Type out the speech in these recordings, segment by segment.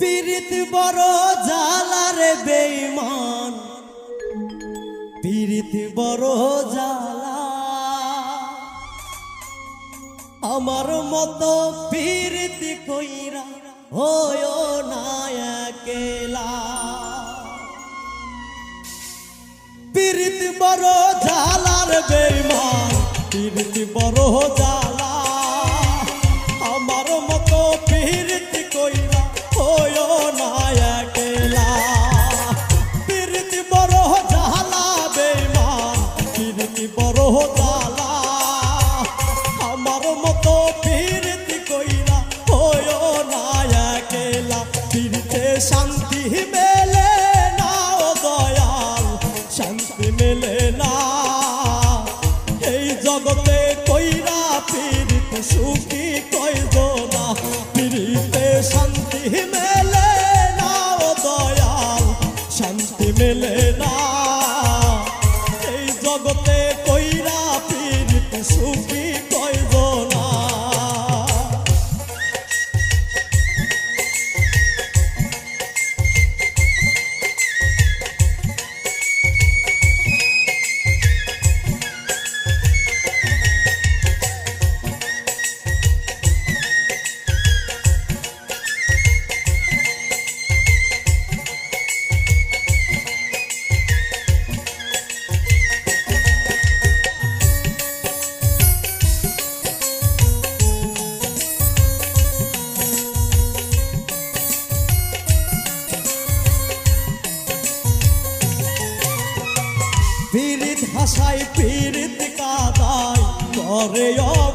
পীড়িত বড় জালার বেইমান পীড়িত বড় জালা আমার মত পীড়িত কইরা হয় নায়কেলা একেলা। বড় জালার বেইমান পীড়িত বড় জালা Oh yeah.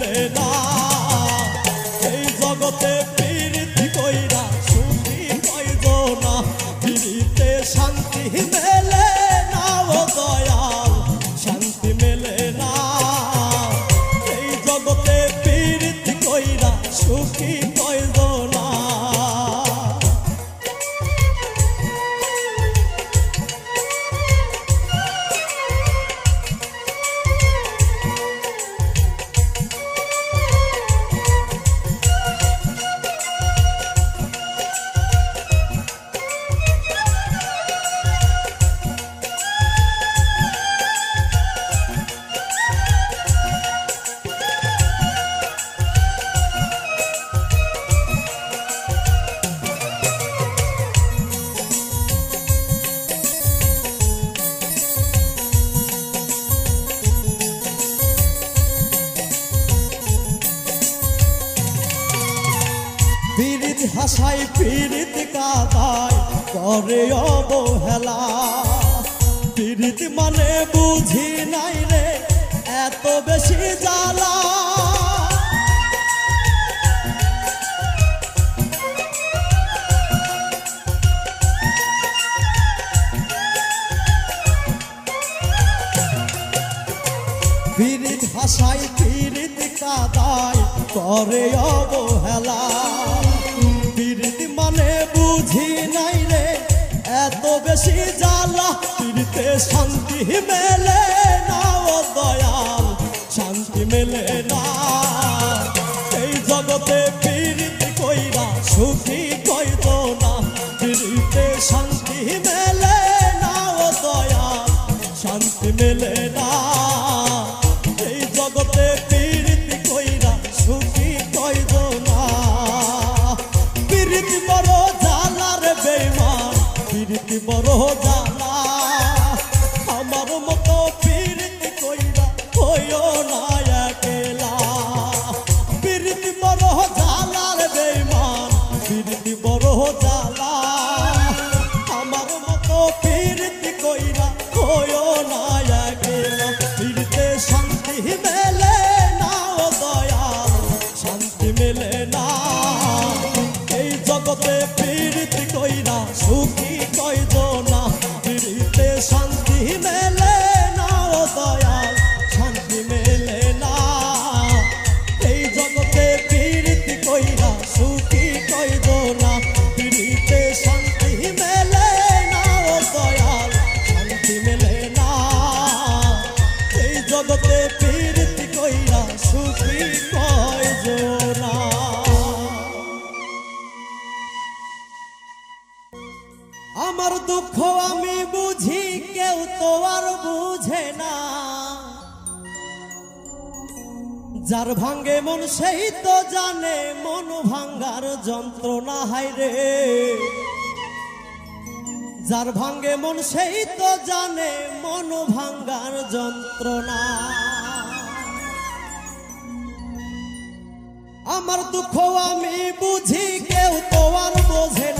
ಮೇಲೆ ছাই পীড়িত কাদায়, করে অবহেলা। পীড়িত মানে বুঝি নাই রে, এত বেশি জ্বালা। পীড়িত হাসায় পীড়িত কাদায়, করে অবহেলা। বুঝি নাই রে, এত বেশি জ্বালা, পীড়িতে শান্তি মেলে না ও দয়াল। শান্তি মেলে না ভাঙ্গে মন, সেই তো জানে মন ভাঙ্গার যন্ত্রণা হাইরে যার ভাঙ্গে মন, সেই তো জানে মন ভাঙ্গার যন্ত্রণা। আমার দুঃখ আমি বুঝি, কেউ তো আর বোঝে না।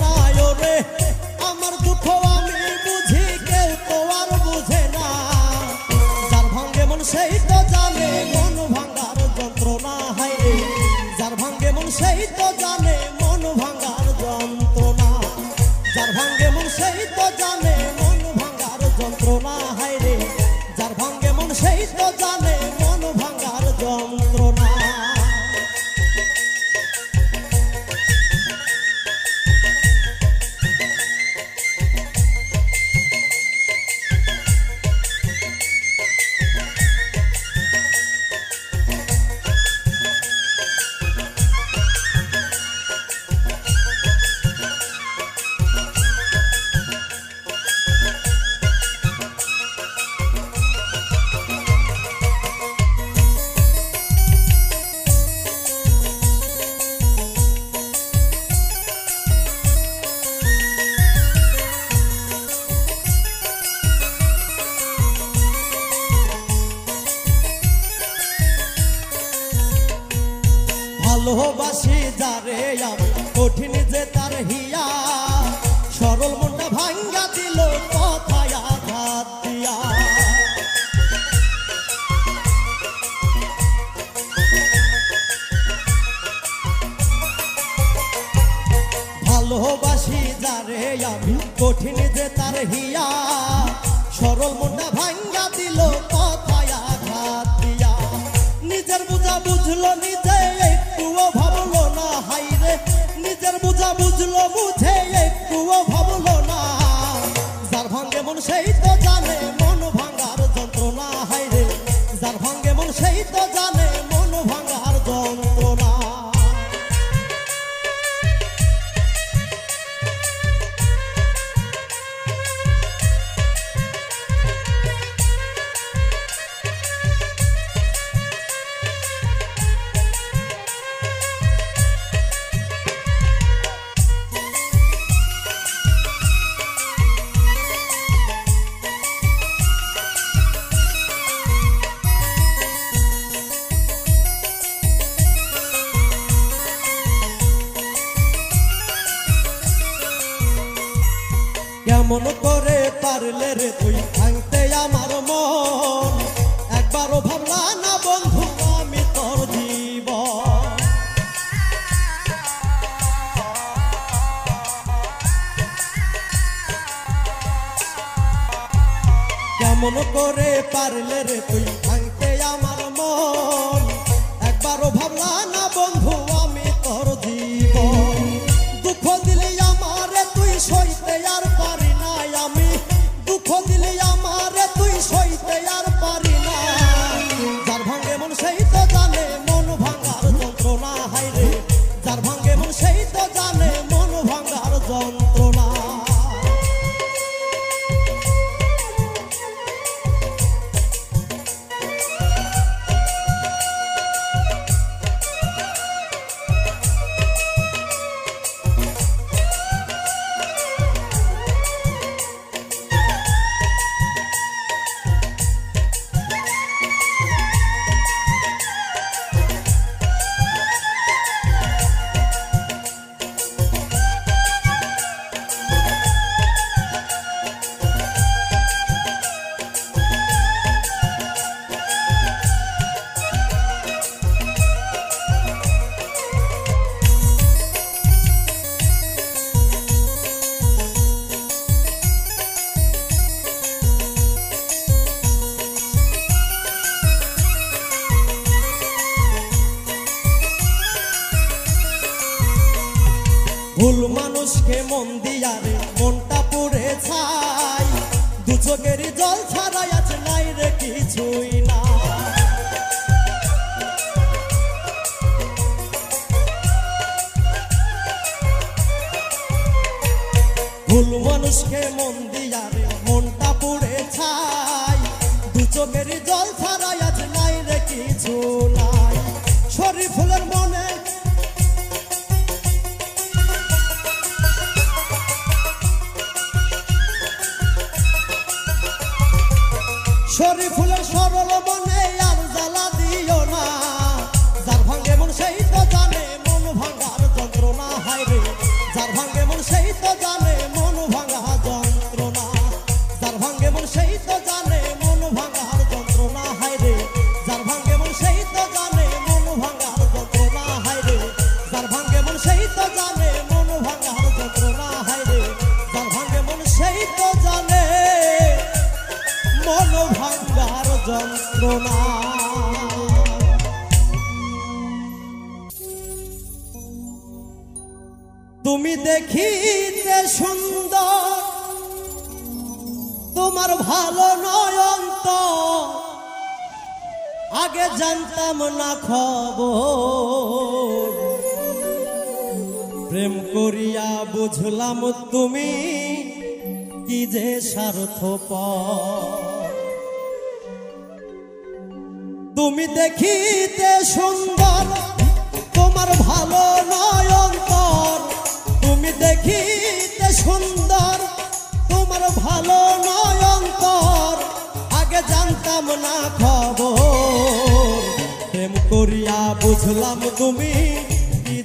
ভালোবাসি যারে আমি? কঠিন যে তার হিয়া। সরল মুন্ডা ভাঙ্গা দিল নিজের বুঝা বুঝলো নিজে, একটুও ভাবলো না হাইরে নিজের বুঝা বুঝলো let it be. করিয়া বুঝলাম তুমি কি যে স্বার্থ তুমি দেখিতে সুন্দর, তোমার ভালো নয়ন্তর তুমি দেখিতে সুন্দর, তোমার ভালো নয়ন্তর আগে জানতাম না খবর, প্রেম করিয়া বুঝলাম তুমি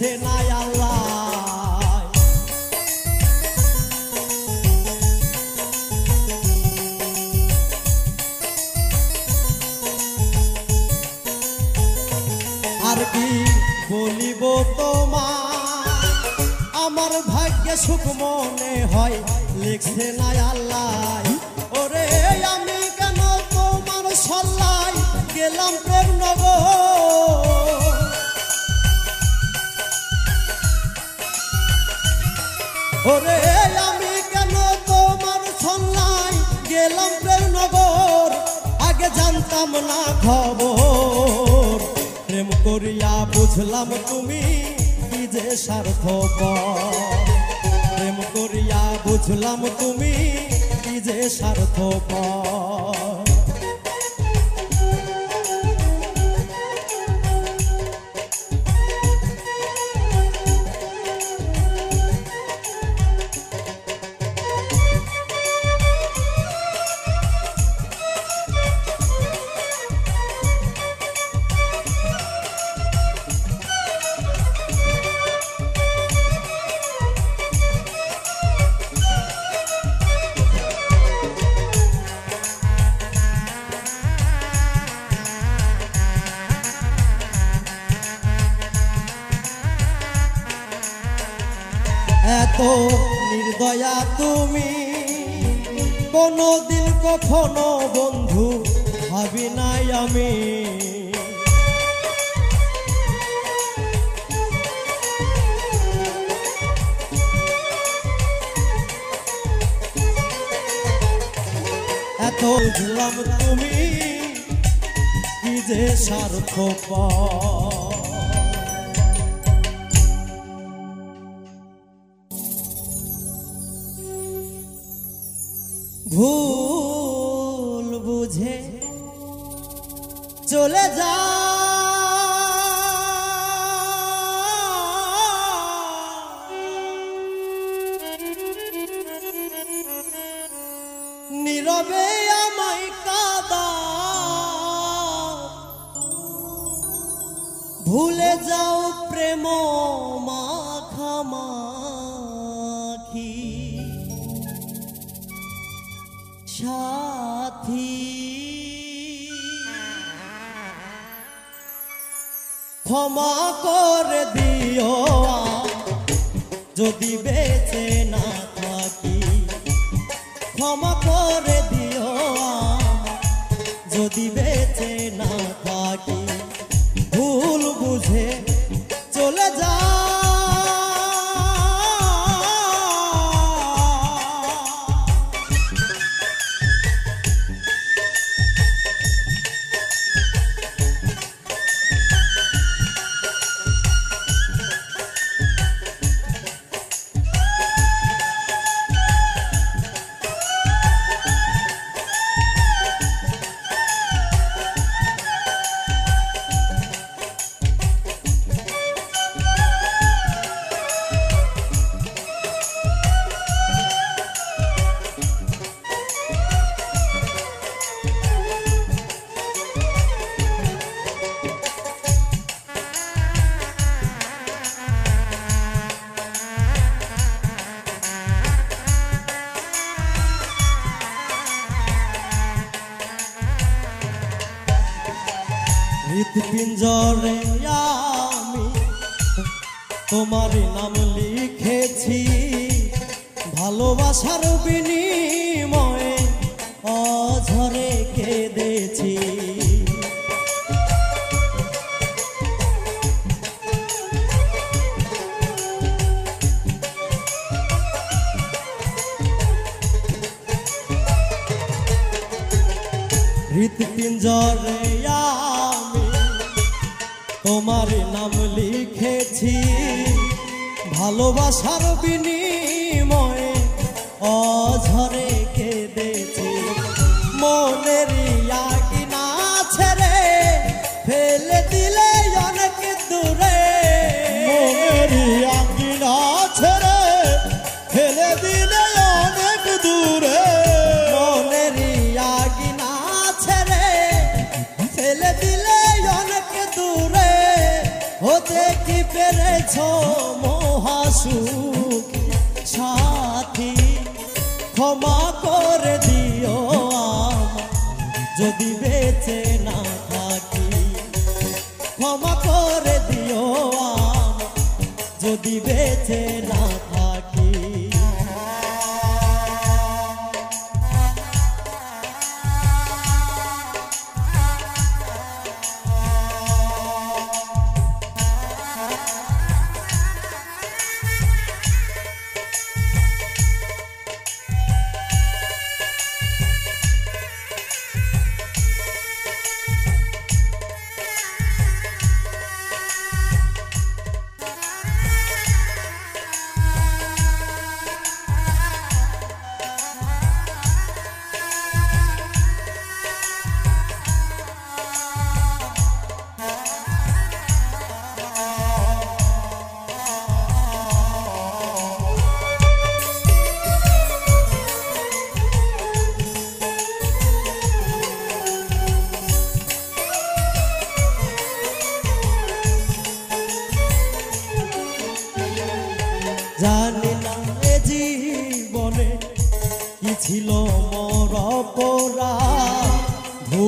আর কি বলিব আমার ভাগ্যে সুখ মনে হয় লিখছে না আল্লাহ। ওরে আমি কেন তোমার সন্ন্যায়? গেলাম প্রেমনগর, আগে জানতাম না খবর। প্রেম করিয়া বুঝলাম তুমি কি যে সার্থক প্রেম করিয়া বুঝলাম তুমি কি যে সার্থক কখনো বন্ধু ভাবি নাই আমি। এত বুঝলাম তুমি কি যে সার্থক চলে যা। যদি বেছে না। হৃদপিঞ্জরে আমি তোমার নাম লিখেছি। ভালোবাসার বিনিময়ে অঝরে কেঁদেছি। হৃদপিঞ্জরে ভালোবাসার বিনি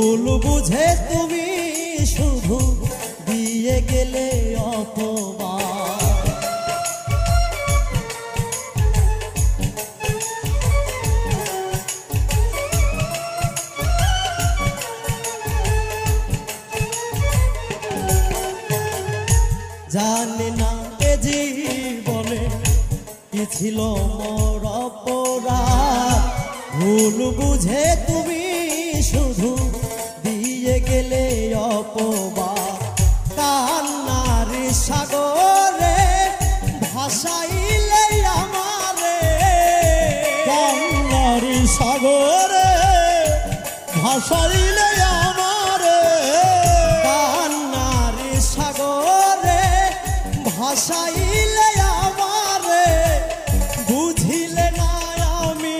ভুল বুঝে তুমি শুধু দিয়ে গেলে অপবা জানে না এ জীবনে কি ছিল মোর অপরাধ। ভুল বুঝে ভাষাইলে আমারে বুঝিলে না আমি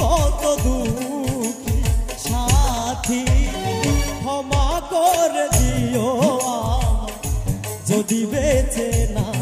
কত সাথী ক্ষমা দিও যদি বেঁচে না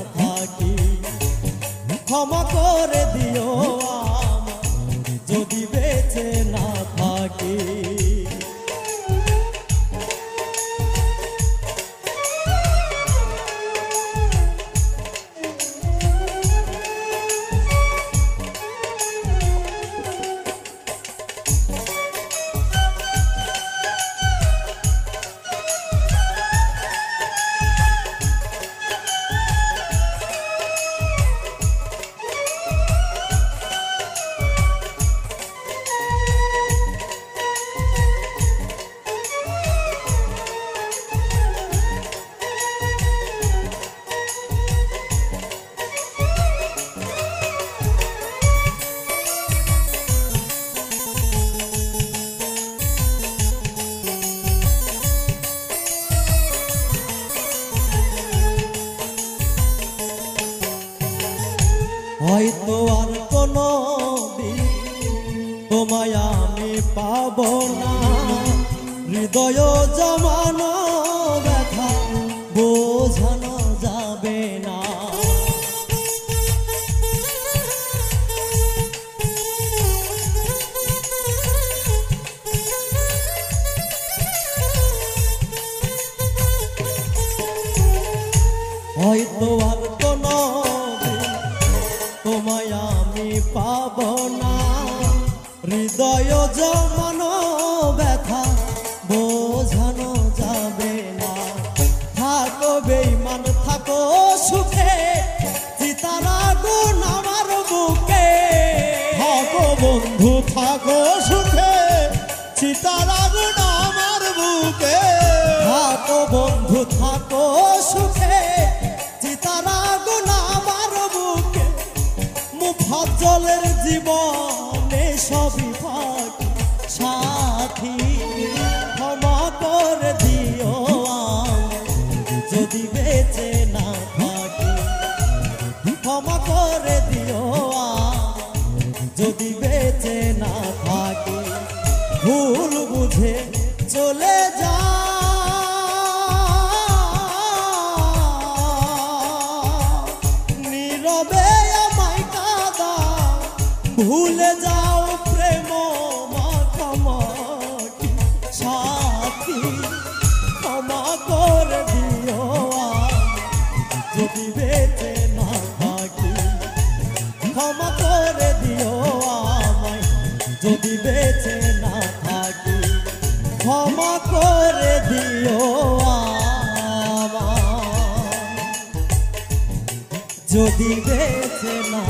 হয়তো আর কোনো ভুল বুঝে চলে যা। নীরবে আমায় কাদা ভুলে যা। দিবেছে না